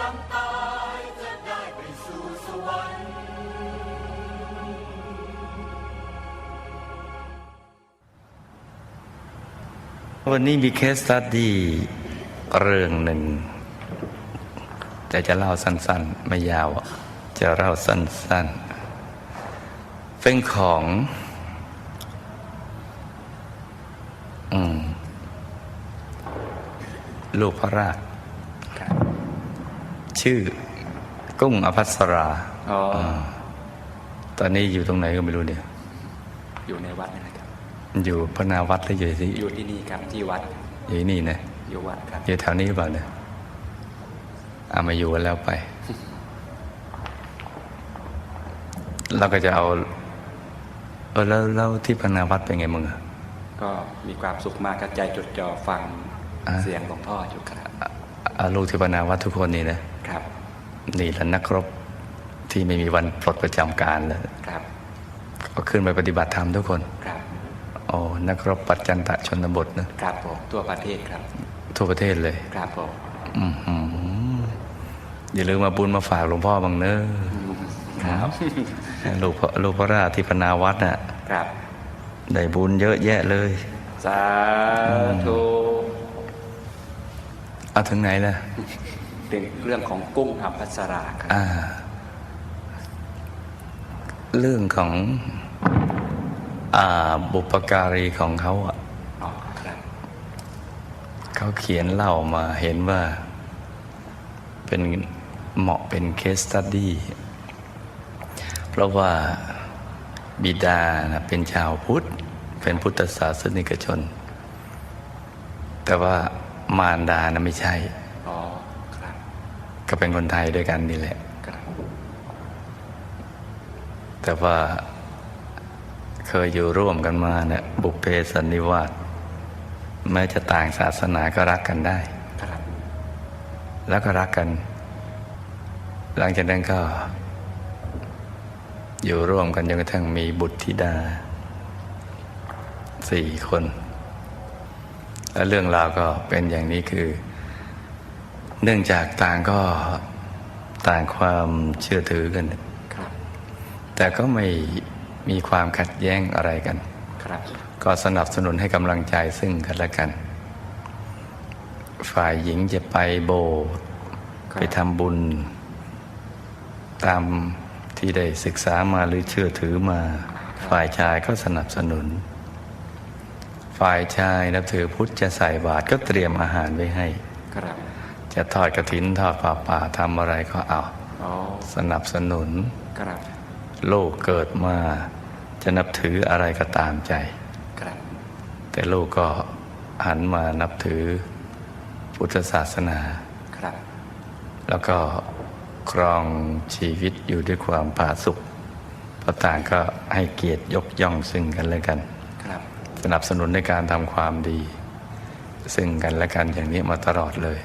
ลังตายจะได้ไปสู่สวรรค์ วันนี้มีเคสตัดดี้เรื่องหนึ่ง แต่จะเล่าสั้นๆ ไม่ยาว จะเล่าสั้นๆ เป็นของอลูกพระราชครับ ชื่อ กุ้งอภัสราอ๋ออตอนนี้อยู่ตรงไหนก็ไม่รู้เนี่ยอยู่ในวัดนี่แหละครับ อยู่พนาวัดหรืออยู่ที่อยู่ที่นี่ครับที่วัด อยู่ที่นี่นะอยู่วัดครับอยู่แถวนี้หรือเปล่าเนี่ยอามาอยู่กันแล้วไป เราก็จะเอา เออแล้วแล้วที่พนาวัดเป็นไงมึงอะก็มีความสุขมากกระใจจดจ่อฟังอ่าเสียงหลวงพ่ออยู่ครับเอาลูกที่พนาวัดทุกคนนี่นะครับ นี่แหละนักรบที่ไม่มีวันปลดประจำการแล้วครับก็ขึ้นไปปฏิบัติธรรมทุกคนครับโอ้นักรบปัจจันตะชนบทนะครับผมทั่วประเทศครับ ทั่วประเทศเลยครับผมอือหืออย่าลืมมาบุญมาฝากหลวงพ่อบังเนอะครับลูกพ่อลูกพระราชที่พนาวัดน่ะครับได้บุญเยอะแยะเลย สาธุเอาถึงไหนล่ะ ถึงเรื่องของกุ้งอัมพัสราครับอ่าเรื่องของอ่าบุปการีของเขาอะอ๋อครับเขาเขียนเล่ามาเห็นว่า เป็นเหมาะเป็นเคสตัดดี้เพราะว่าบิดานะเป็นชาวพุทธ เป็นพุทธศาสนิกชน แต่ว่ามารดานะไม่ใช่อ๋อครับ ก็เป็นคนไทยด้วยกันนี่แหละครับแต่ว่าเคยอยู่ร่วมกันมาเนี่ยบุพเพสันนิวาสแม้จะต่างศาสนาก็รักกันได้ครับแล้วก็รักกัน หลังจากนั้นก็ อยู่ร่วมกันจนกระทั่งมีบุตรธิดาสี่คน และเรื่องราวก็เป็นอย่างนี้คือ เนื่องจากต่างก็ต่างความเชื่อถือกันครับแต่ก็ไม่มีความขัดแย้งอะไรกันครับก็สนับสนุนให้กำลังใจซึ่งกันและกัน ฝ่ายหญิงจะไปโบสถ์ครับไปทำบุญ ตามที่ได้ศึกษามาหรือเชื่อถือมา ฝ่ายชายก็สนับสนุน ฝ่ายชายนับถือพุทธจะใส่บาตรก็เตรียมอาหารไว้ให้ครับ จะทอดกระถินทอดป่าป่าทำอะไรก็เอาอ๋อสนับสนุนครับโลกเกิดมาจะนับถืออะไรก็ตามใจครับแต่ลูกก็หันมานับถือพุทธศาสนาครับแล้วก็ครองชีวิตอยู่ด้วยความผาสุกเพราะต่างก็ให้เกียรติยกย่องซึ่งกันและกันครับสนับสนุนในการทำความดี ซึ่งกันและกันอย่างนี้มาตลอดเลย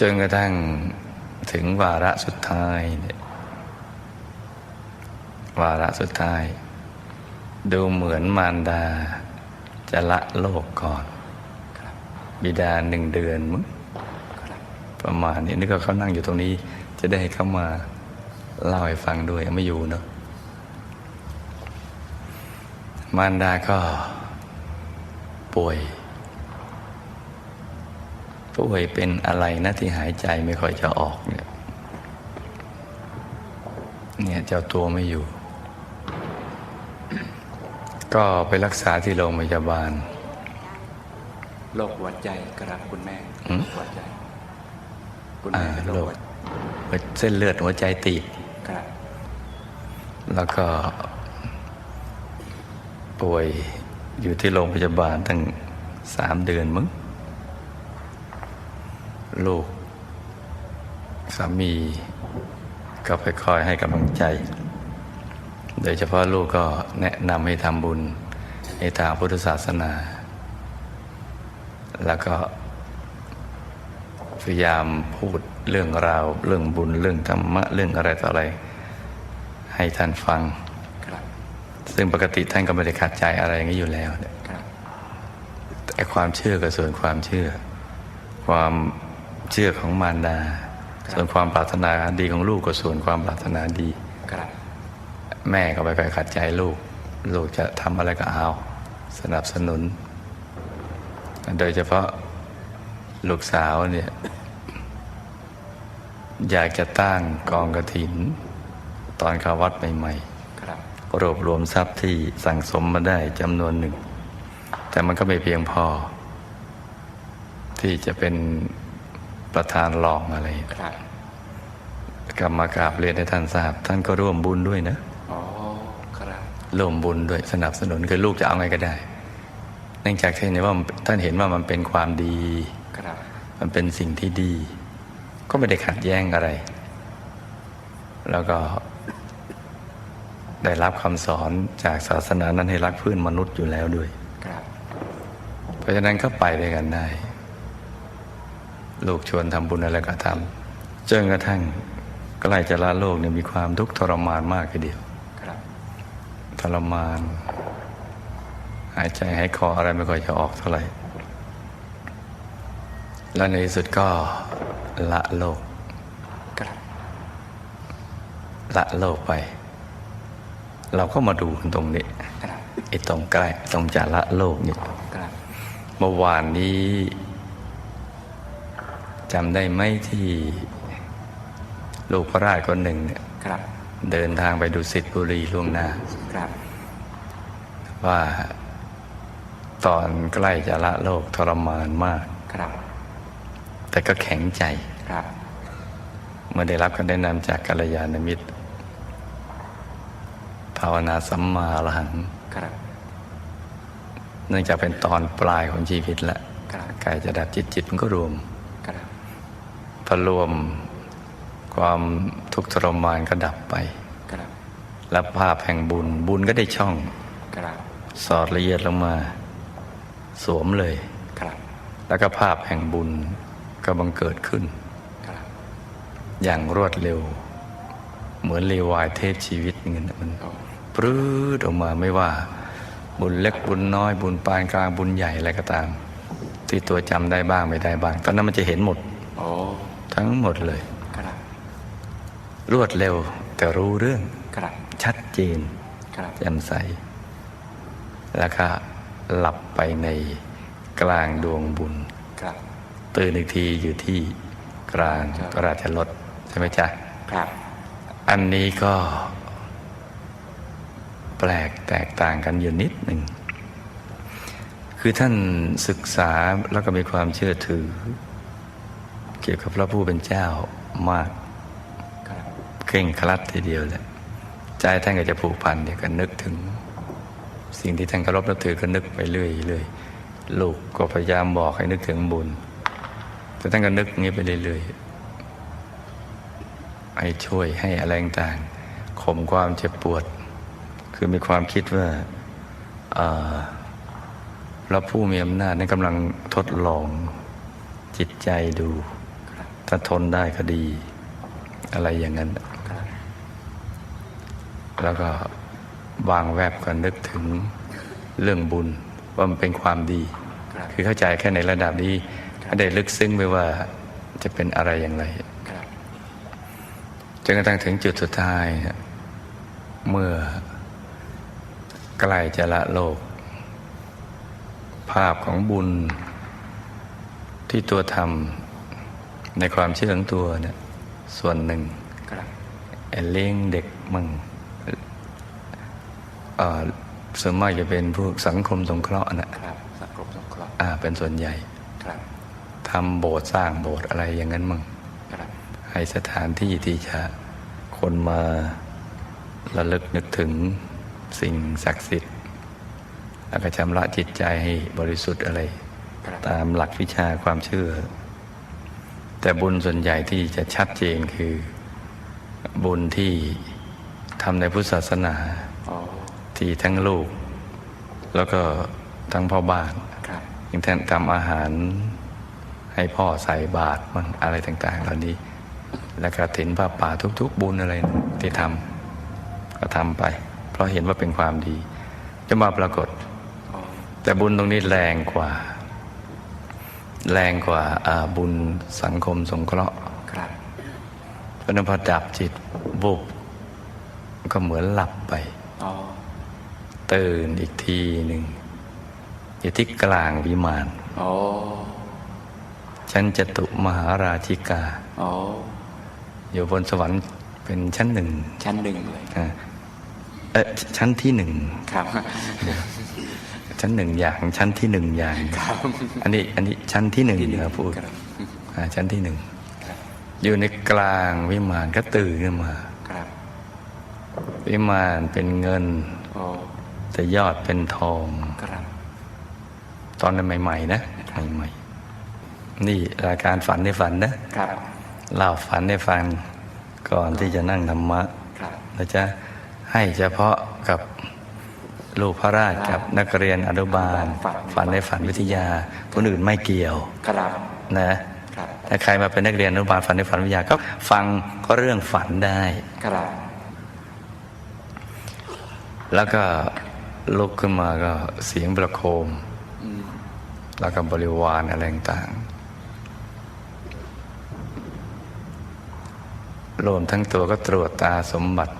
จนกระทั่งถึงวาระสุดท้ายเนี่ยวาระสุดท้าย ดูเหมือนมารดา จะละโลกก่อน บิดาหนึ่งเดือนมั้งประมาณนี้นี่ก็เขานั่งอยู่ตรงนี้ จะได้ให้เขามาเล่าให้ฟังด้วยไม่อยู่เนาะมารดาก็ป่วย ป่วยเป็นอะไรนะที่หายใจไม่ค่อยจะออกเนี่ยเนี่ยเจ้าตัวไม่อยู่ ก็ไปรักษาที่โรงพยาบาลโรคหัวใจครับคุณแม่อืมหัวใจคุณอ่าแม่เป็นโรโรคคเส้นเลือดหัวใจตีบครับแล้วก็ ป่วยอยู่ที่โรงพยาบาลตั้งสามเดือนมึง ลูก สามี ก็ไปคอยให้กำลังใจ โดยเฉพาะลูกก็แนะนำให้ทำบุญในทางพุทธศาสนา แล้วก็พยายามพูดเรื่องราว เรื่องบุญเรื่องธรรมะ เรื่องอะไรต่ออะไร ให้ท่านฟังครับซึ่งปกติท่านก็ไม่ได้ขัดใจอะไรอย่างนี้อยู่แล้วเนี่ยครับแต่ความเชื่อกับส่วนความเชื่อ ความ เชื่อของมารดา ส่วนความปรารถนาดีของลูกก็ส่วนความปรารถนาดีครับแม่ก็ไปคอยขัดใจลูก ลูกจะทำอะไรก็เอา สนับสนุน โดยเฉพาะลูกสาวเนี่ยอยากจะตั้งกองกระถิน ตอนเข้าวัดใหม่ครับๆรวบรวมทรัพย์ที่สั่งสมมาได้จำนวนหนึ่ง แต่มันก็ไม่เพียงพอ ที่จะเป็น ประธานรองอะไรครับกลับมากราบเรียนให้ท่านทราบ ท่านก็ร่วมบุญด้วยนะอ๋อครับร่วมบุญด้วยสนับสนุนคือลูกจะเอาไงก็ได้ เนื่องจากท่านเห็นว่าท่านเห็นว่ามันเป็นความดีครับมันเป็นสิ่งที่ดี ก็ไม่ได้ขัดแย้งอะไร แล้วก็ ได้รับคำสอนจากศาสนานั้นให้รักเพื่อนมนุษย์อยู่แล้วด้วยครับเพราะฉะนั้นก็ไปด้วยกันได้ ลูกชวนทำบุญอะไรก็ทำจนกระทั่งใกล้จะละโลกเนี่ยมีความทุกข์ทรมานมากทีเดียวครับทรมาน หายใจหายคออะไรไม่ค่อยจะออกเท่าไหร่ แล้วในที่สุดก็ละโลกครับละโลกไป เราก็มาดูกันตรงนี้ครับไอ้ตรงใกล้ตรงจะละโลกนี่ครับเมื่อวานนี้ จำได้ไหมที่ลูกพระราชคนหนึ่งเนี่ยครับเดินทางไปดูสิทธิบุรีล่วงหน้าครับว่าตอนใกล้จะละโลกทรมานมากครับแต่ก็แข็งใจครับเมื่อได้รับคำแนะนำจากกัลยาณมิตร ภาวนาสัมมาอรหังครับเนื่องจากเป็นตอนปลายของชีวิตแล้วครับใกล้จะดับจิตจิตมันก็รวมครับ พอรวมความทุกข์ทรมานก็ดับไปครับและภาพแห่งบุญบุญก็ได้ช่องครับสอดละเอียดลงมา สวมเลยครับแล้วก็ภาพแห่งบุญก็บังเกิดขึ้นครับอย่างรวดเร็ว เหมือนรีวายเทพชีวิตเงี้ยนะมันโอ้ปรื้ดออกมาไม่ว่า บุญเล็กบุญน้อยบุญปานกลางบุญใหญ่อะไรก็ตาม ที่ตัวจำได้บ้างไม่ได้บ้าง ตอนนั้นมันจะเห็นหมดโอ้ ทั้งหมดเลยครับรวดเร็วแต่รู้เรื่องครับชัดเจนครับแจ่มใส แล้วก็หลับไปในกลางดวงบุญครับตื่นอีกทีอยู่ที่กลางครับราชรถใช่ไหมจ๊ะครับอันนี้ก็ แปลกแตกต่างกันอยู่นิดหนึ่ง คือท่านศึกษาแล้วก็มีความเชื่อถือเกี่ยวกับพระผู้เป็นเจ้ามากเคร่งครัดทีเดียวแหละใจท่านก็จะผูกพันเดี๋ยวก็นึกถึง สิ่งที่ท่านเคารพนับถือก็นึกไปเรื่อยเรื่อยลูกก็พยายามบอกให้นึกถึงบุญ แต่ท่านก็นึกงี้ไปเรื่อยๆให้ช่วยให้อะไรต่างๆข่มความเจ็บปวด คือมีความคิดว่าเอ่อพระผู้มีอำนาจนั้นกำลังทดลองจิตใจดู ถ้าทนได้ก็ดี อะไรอย่างนั้นครับแล้วก็วางแวบก็นึกถึงเรื่องบุญว่ามันเป็นความดีครับคือเข้าใจแค่ในระดับนี้ไม่ได้ลึกซึ้งไปว่าจะเป็นอะไรอย่างไรครับจนกระทั่งถึงจุดสุดท้ายเนี่ยเมื่อใกล้จะละโลก ภาพของบุญที่ตัวทำ ในความเชื่อของตัวเนี่ยส่วนหนึ่งครับเลี้ยงเด็กมั่งเอ่อส่วนมากจะเป็นพวกสังคมสงเคราะห์นะครับสังคมสงเคราะห์อ่าเป็นส่วนใหญ่ครับทำโบสถ์สร้างโบสถ์อะไรอย่างนั้นมั่งครับให้สถานที่ที่จะคนมาระลึกนึกถึงสิ่งศักดิ์สิทธิ์แล้วก็ชำระจิตใจให้บริสุทธิ์อะไรครับตามหลักวิชาความเชื่อ แต่บุญส่วนใหญ่ที่จะชัดเจนคือบุญที่ทำในพุทธศาสนาโอ้ที่ทั้งลูก แล้วก็ทั้งพ่อบ้านครับอย่างท่านทำอาหารให้พ่อใส่บาตรบ้างอะไรต่างๆเหล่านี้ แล้วก็ถินผ้าป่าทุก ๆ บุญอะไรที่ทำก็ทำไป เพราะเห็นว่าเป็นความดี จะมาปรากฏโอ้แต่บุญตรงนี้แรงกว่า แรงกว่าอ่าบุญสังคมสงเคราะห์ครับเพราะนั้นพอดับจิตบุบก็เหมือนหลับไปอ๋อตื่นอีกทีหนึ่งอยู่ที่กลางวิมานอ๋อชั้นจตุมหาราชิกาอ๋ออยู่บนสวรรค์เป็นชั้นหนึ่ง ชั้นหนึ่งเลยอ่าเออชั้นที่หนึ่งครับ ชั้นหนึ่งอย่าง ชั้นที่หนึ่งอย่างครับอันนี้อันนี้ชั้นที่หนึ่งที่หนึ่งนะพูดครับอ่าชั้นที่หนึ่งอยู่ในกลางวิมานก็ตื่นขึ้นมาครับวิมานเป็นเงินอ๋อแต่ยอดเป็นทองครับตอนนั้นใหม่ ๆ นะใหม่ๆนี่รายการฝันในฝันนะครับเล่าฝันในฝันก่อนที่จะนั่งธรรมะครับเราจะให้เฉพาะกับ ลูกพระราชกับนักเรียนอนุบาล ฝันในฝันวิทยาคนอื่นไม่เกี่ยวครับนะครับถ้าใครมาเป็นนักเรียนอนุบาลฝันในฝันวิทยาก็ฟังก็เรื่องฝันได้ครับแล้วก็ลุกขึ้นมาก็เสียงประโคมอืมแล้วก็บริวารอะไรต่างรวมทั้งตัวก็ตรวจตาสมบัติ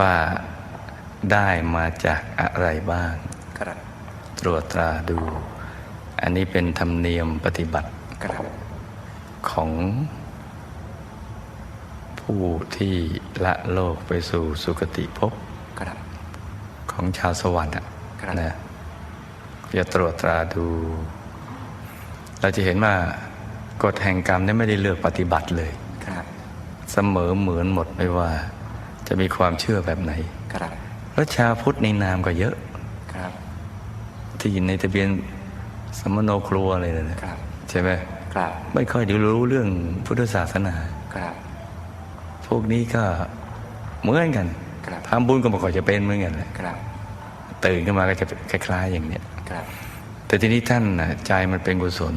ว่า ได้มาจากอะไรบ้างครับตรวจตราดู อันนี้เป็นธรรมเนียมปฏิบัติครับของผู้ที่ละโลกไปสู่สุคติภพครับของชาวสวรรค์อะครับนะจะตรวจตราดู เราจะเห็นว่ากฎแห่งกรรมเนี่ยไม่ได้เลือกปฏิบัติเลยครับเสมอเหมือนหมดไม่ว่า จะมีความเชื่อแบบไหน ครับแล้วชาวพุทธในนามก็เยอะครับที่ในทะเบียนสมโนครัวอะไรนะครับ ใช่ไหมครับไม่ค่อยได้รู้เรื่องพุทธศาสนาครับ พวกนี้ก็เหมือนกันครับทำบุญก็บอกว่าจะเป็นเหมือนกันแหละครับตื่นขึ้นมาก็จะคล้าย ๆ อย่างเนี้ยครับ แต่ทีนี้ท่านน่ะใจมันเป็นกุศล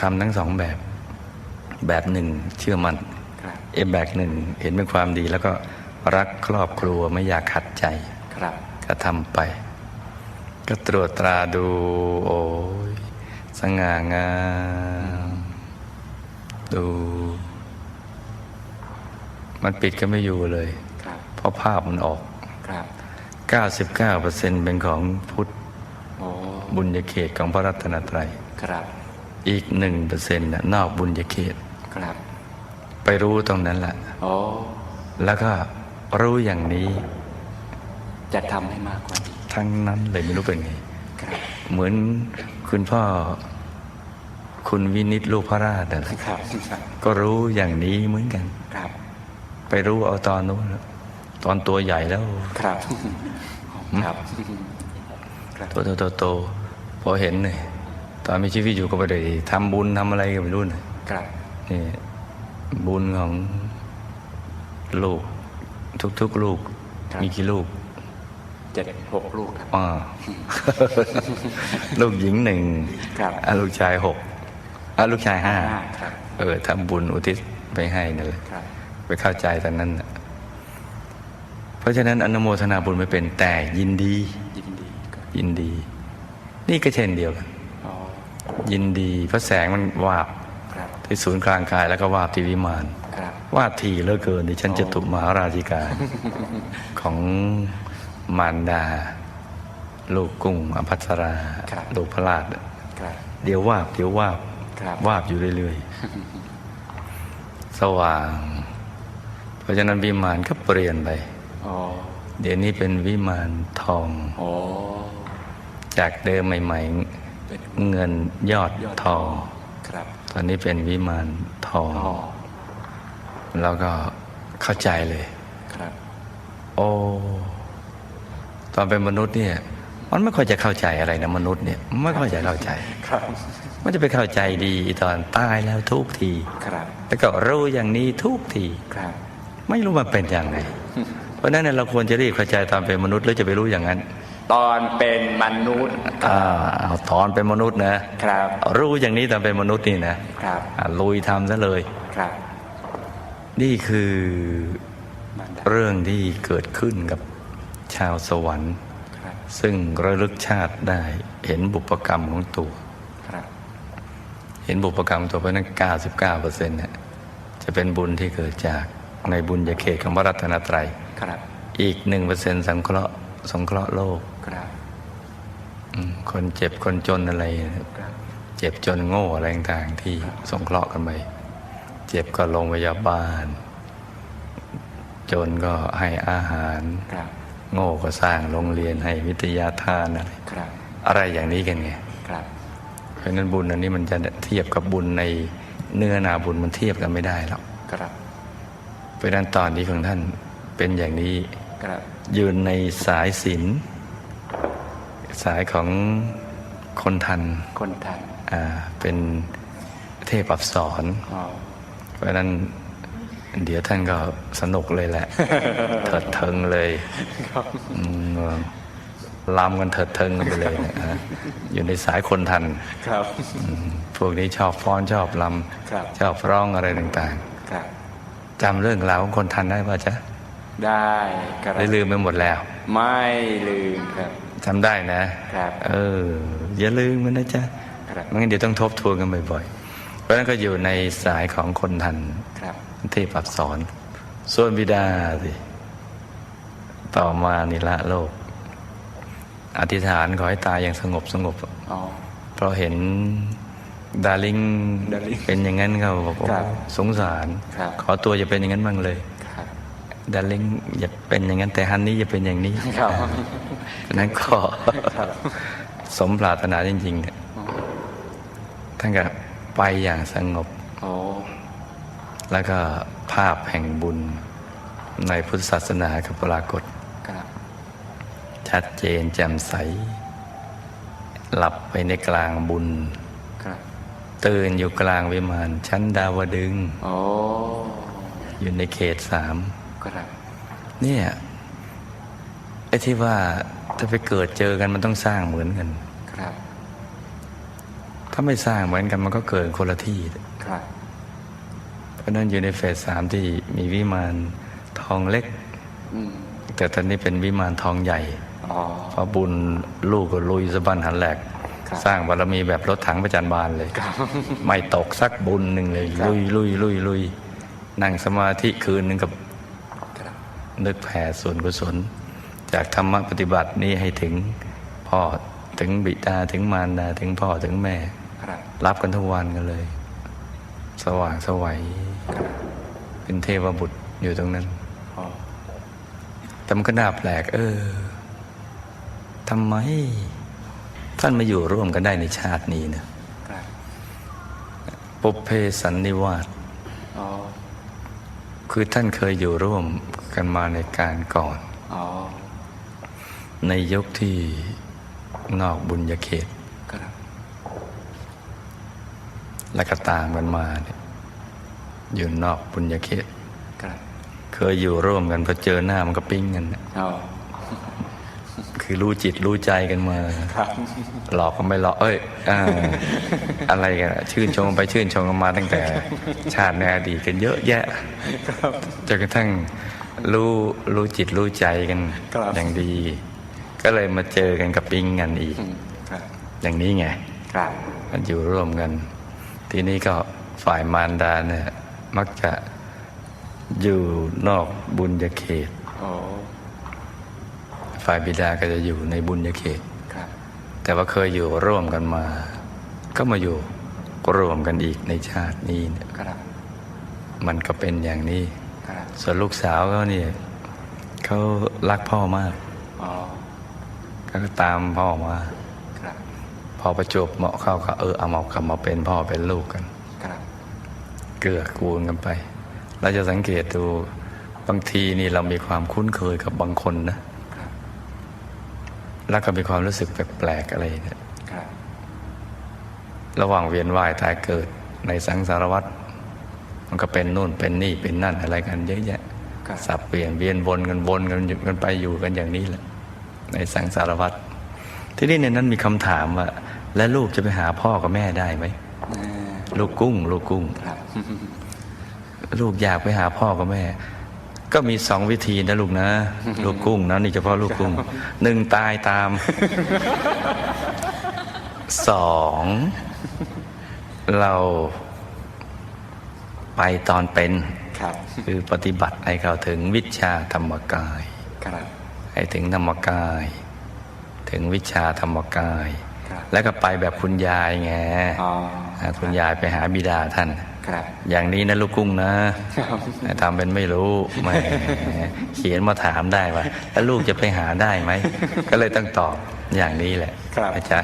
ทำทั้งสองแบบ แบบหนึ่งเชื่อมันครับเอแบบหนึ่งเห็นเป็นความดีแล้วก็ รักครอบครัวไม่อยากขัดใจครับก็ทำไป ก็ตรวจตราดูโอ้ยสง่างามดู มันปิดก็ไม่อยู่เลยครับเพราะภาพมันออกครับ99%เป็นของพุทธโอ้บุญญาเขตของพระรัตนตรัยครับอีกหนึ่งเปอร์เซ็นต์นอกบุญญาเขตครับไปรู้ตรงนั้นแหละโอ้แล้วก็ รู้อย่างนี้จะทำให้มากกว่านี้ทั้งนั้นเลยไม่รู้เป็นไงครับเหมือนคุณพ่อคุณวินิตลูกพระราชน่ะครับก็รู้อย่างนี้เหมือนกันครับไปรู้เอาตอนนู้นแล้วตอนตัวใหญ่แล้วครับครับตัวโตโตๆพอเห็นเลยตอนมีชีวิตอยู่ก็ไปได้ทำบุญทำอะไรก็ไม่รู้น่ะครับนี่บุญของลูก ทุกๆลูก ครับ มีกี่ลูกเจ็ดหกลูกครับ อ่า ลูกหญิงหนึ่งครับอะลูกชายหกอะลูกชายห้าห้าครับ เออทำบุญอุทิศไปให้นั่นแหละ ครับ ไปเข้าใจตอนนั้นน่ะเพราะฉะนั้นอนุโมทนาบุญไม่เป็นแต่ยินดี ยินดีครับยินดี นี่ก็เช่นเดียวกัน อ๋อยินดีเพราะแสงมันวาบครับที่ศูนย์กลางกายแล้วก็วาบที่วิมานครับ วาดทีเหลือเกินดิฉันจะตุมหาราชิกาของมารดา ลูกกุ้งอภัสราครับลูกพระราชครับเดี๋ยววาบ เดี๋ยววาบครับวาบอยู่เรื่อยๆ สว่าง เพราะฉะนั้นวิมานก็เปลี่ยนไปอ๋อเดี๋ยวนี้เป็นวิมานทองโอ้จากเดิมใหม่เป็นๆเงินยอดยอดทองครับตอนนี้เป็นวิมานทอง อ๋อแล้วก็เข้าใจเลยครับ โอ้ตอนเป็นมนุษย์เนี่ย มันไม่ค่อยจะเข้าใจอะไรนะมนุษย์เนี่ยไม่ค่อยจะเข้าใจครับ มันจะไปเข้าใจดีตอนตายแล้วทุกทีครับแล้วก็รู้อย่างนี้ทุกทีครับ ไม่รู้มันเป็นอย่างไรเพราะฉะนั้นเนยเราควรจะรีบเข้าใจตอนเป็นมนุษย์แล้วจะไปรู้อย่างนั้น ตอนเป็นมนุษย์อ่าเอาตอนเป็นมนุษย์นะครับ รู้อย่างนี้ตอนเป็นมนุษย์นี่นะครับอ่าลุยทำซะเลยครับ นี่คือมารดาเรื่องที่เกิดขึ้นกับชาวสวรรค์ครับซึ่งระลึกชาติได้เห็นบุพกรรมของตัวครับเห็นบุพกรรมตัวเพราะฉะนั้น 99เปอร์เซ็นต์เนี่ยจะเป็นบุญที่เกิดจากในบุญญาเขตของพระรัตนตรัยครับอีกหนึ่งเปอร์เซ็นต์สังเคราะห์สงเคราะห์โลกครับอืมคนเจ็บคนจนอะไรครับเจ็บจนโง่อะไรต่างๆที่สงเคราะห์กันไป เจ็บก็โรงพยาบาล จนก็ให้อาหารครับโง่ก็สร้างโรงเรียนให้วิทยาทานอะไรครับอะไรอย่างนี้กันไงครับเพราะฉะนั้นบุญอันนี้มันจะเทียบกับบุญในเนื้อนาบุญมันเทียบกันไม่ได้หรอกครับเพราะฉะนั้นตอนนี้ของท่านเป็นอย่างนี้ครับยืนในสายศีลสายของคนทันคนทัน อ่า เป็นเทพอับสรอ๋อ เพราะฉะนั้นเดี๋ยวท่านก็สนุกเลยแหละ เถิดเทิงเลยอืมลำกันเถิดเทิงกันไปเลยนะฮะอยู่ในสายคนทันครับอืมพวกนี้ชอบฟ้อนชอบลครับำชอบร้องอะไรต่างครับๆจำเรื่องราวของคนทันได้ป่ะจ๊ะได้ครับได้ลืมไปหมดแล้ว ไม่ลืมครับจำได้นะครับ เออ อย่าลืมมันนะจ๊ะครับไม่งั้นเดี๋ยวต้องทบทวนกันบ่อยๆเพ ราะฉะนั้นก็อยู่ในสายของคนทันครับเทพอับสรส่วนบิดาสิต่อมานิละโลก อธิษฐานขอให้ตายอย่างสงบสงบอ๋อเพราะเห็นดาริงดาริ่งเป็นอย่างนั้นเขาบอกโอ้ครับสงสารครับขอตัวอย่าเป็นอย่างนั้นบ้างเลยครับดาริงอย่าเป็นอย่างนั้นแต่ฮันนี่อย่าเป็นอย่างนี้ครับฉะนั้นก็ครับสมปรารถนาจริงๆเนี่ยอ๋อท่านก็ ไปอย่างสงบโอ้แล้วก็ภาพแห่งบุญในพุทธศาสนาก็ปรากฏครับชัดเจนแจ่มใส หลับไปในกลางบุญครับตื่นอยู่กลางวิมานชั้นดาวดึงส์โอ้อยู่ในเขตสามครับเนี่ยไอ้ที่ว่าจะไปเกิดเจอกันมันต้องสร้างเหมือนกันครับ ถ้าไม่สร้างเหมือนกันมันก็เกิดคนละที่ครับเพราะฉะนั้นอยู่ในเฟสสามที่มีวิมานทองเล็กอืมแต่ตอนนี้เป็นวิมานทองใหญ่อ๋อเพราะบุญลูกก็ลุยสะบันหันแหลกครับสร้างบารมีแบบรถถังประจันบานเลย ไม่ตกสักบุญหนึ่งเลยครับลุยลุยลุยลุยนั่งสมาธิคืนหนึ่งกับครับนึกแผ่ส่วนกุศล จากธรรมปฏิบัตินี้ให้ถึงพ่อถึงบิดาถึงมารดาถึงพ่อถึงแม่ค รับรับกันทุกวันกันเลย สว่างสวัย เป็นเทพบุตรอยู่ตรงนั้นอ๋อแต่มันก็น่าแปลก เออทำไม ท่านมาอยู่ร่วมกันได้ในชาตินี้นะครับปุพเพสันนิวาสอ๋อคือท่านเคยอยู่ร่วมกันมาในการก่อนอ๋อในยุคที่นอกบุญญาเขต ครับ และก็ตามกันมาเนี่ยอยู่นอกบุญญาเขตครับเคยอยู่ร่วมกันพอเจอหน้ามันก็ปิ้งกันน่ะอ๋อคือรู้จิตรู้ใจกันมาครับหลอกก็ไม่หลอก เอ้ยอาอะไรกันอะชื่นชมไปชื่นชมกันมาตั้งแต่ ชาติในอดีตกันเยอะแยะจนกระทั่งรู้รู้จิตรู้ใจกันครับอย่างดี ก็เลยมาเจอกันกับปิงกันอีกอืมครับอย่างนี้ไงครับมันอยู่ร่วมกัน ทีนี้ก็ฝ่ายมารดาเนี่ยมักจะอยู่นอกบุญญาเขตโอ้ฝ่ายบิดาก็จะอยู่ในบุญญาเขตครับแต่ว่าเคยอยู่ร่วมกันมา ก็มาอยู่ร่วมกันอีกในชาตินี้เนี่ยครับมันก็เป็นอย่างนี้ครับส่วนลูกสาวเขาเนี่ยเขารักพ่อมากอ๋อเขาก็ตามพ่อมาครับ พอประจวบเหมาะเข้าก็เออเอามากลับมาเป็นพ่อเป็นลูกกันครับเกื้อกูลกันไป เราจะสังเกตดูบางทีนี่เรามีความคุ้นเคยกับบางคนนะครับแล้วก็มีความรู้สึกแปลกๆอะไรเนี่ยครับระหว่างเวียนว่ายตายเกิดในสังสารวัฏมันก็เป็นนู่นเป็นนี่เป็นนั่นอะไรกันเยอะแยะครับสับเปลี่ยนเวียนวนกันวนกันอยู่กันไปอยู่กันอย่างนี้แหละ ในสังสารวัฏที่นี่ในนั้นมีคำถามว่า และลูกจะไปหาพ่อกับแม่ได้ไหมเอ่อลูกกุ้ง ลูกกุ้งครับลูกอยากไปหาพ่อกับแม่ ก็มีสองวิธีนะลูกนะ ลูกกุ้งนะนี่เฉพาะลูกกุ้งหนึ่งตายตามสองเราไปตอนเป็นครับคือปฏิบัติให้เข้าถึงวิชาธรรมกายครับให้ถึงธรรมกาย ถึงวิชาธรรมกายครับ แล้วก็ไปแบบคุณยายไงอ๋ออ่าคุณยายไปหาบิดาท่านครับอย่างนี้นะลูกกุ้งนะครับทำเป็นไม่รู้แหมเขียนมาถามได้ว่าแล้วลูกจะไปหาได้ไหม ก็เลยต้องตอบอย่างนี้แหละครับนะจ๊ะ